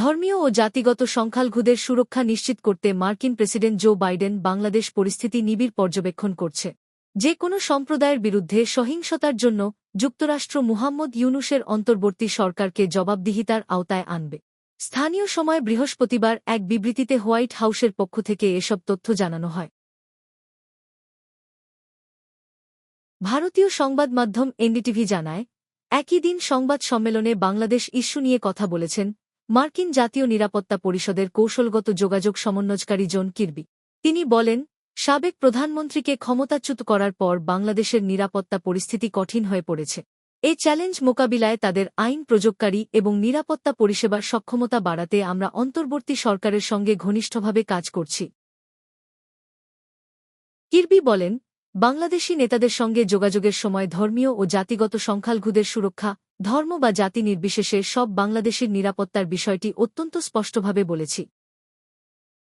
ধর্মীয় ও জাতিগত সংখ্যালঘুদের সুরক্ষা নিশ্চিত করতে মার্কিন প্রেসিডেন্ট জো বাইডেন বাংলাদেশ পরিস্থিতি নিবিড় পর্যবেক্ষণ করছে। যে কোনো সম্প্রদায়ের বিরুদ্ধে সহিংসতার জন্য যুক্তরাষ্ট্র মুহাম্মদ ইউনুসের অন্তর্বর্তী সরকারকে জবাবদিহিতার আওতায় আনবে। স্থানীয় সময় বৃহস্পতিবার এক বিবৃতিতে হোয়াইট হাউসের পক্ষ থেকে এসব তথ্য জানানো হয়। ভারতীয় সংবাদ মাধ্যম এনডিটিভি জানায়, একই দিন সংবাদ সম্মেলনে বাংলাদেশ ইস্যু নিয়ে কথা বলেছেন মার্কিন জাতীয় নিরাপত্তা পরিষদের কৌশলগত যোগাযোগ সমন্বয়কারী জন কির্বি। তিনি বলেন, সাবেক প্রধানমন্ত্রীকে ক্ষমতাচ্যুত করার পর বাংলাদেশের নিরাপত্তা পরিস্থিতি কঠিন হয়ে পড়েছে। এই চ্যালেঞ্জ মোকাবিলায় তাদের আইন প্রযোগকারী এবং নিরাপত্তা পরিষেবার সক্ষমতা বাড়াতে আমরা অন্তর্বর্তী সরকারের সঙ্গে ঘনিষ্ঠভাবে কাজ করছি। কির্বি বলেন বাংলাদেশি নেতাদের সঙ্গে যোগাযোগের সময় ধর্মীয় ও জাতিগত সংখ্যালঘুদের সুরক্ষা, ধর্ম বা জাতি নির্বিশেষে সব বাংলাদেশের নিরাপত্তার বিষয়টি অত্যন্ত স্পষ্টভাবে বলেছি।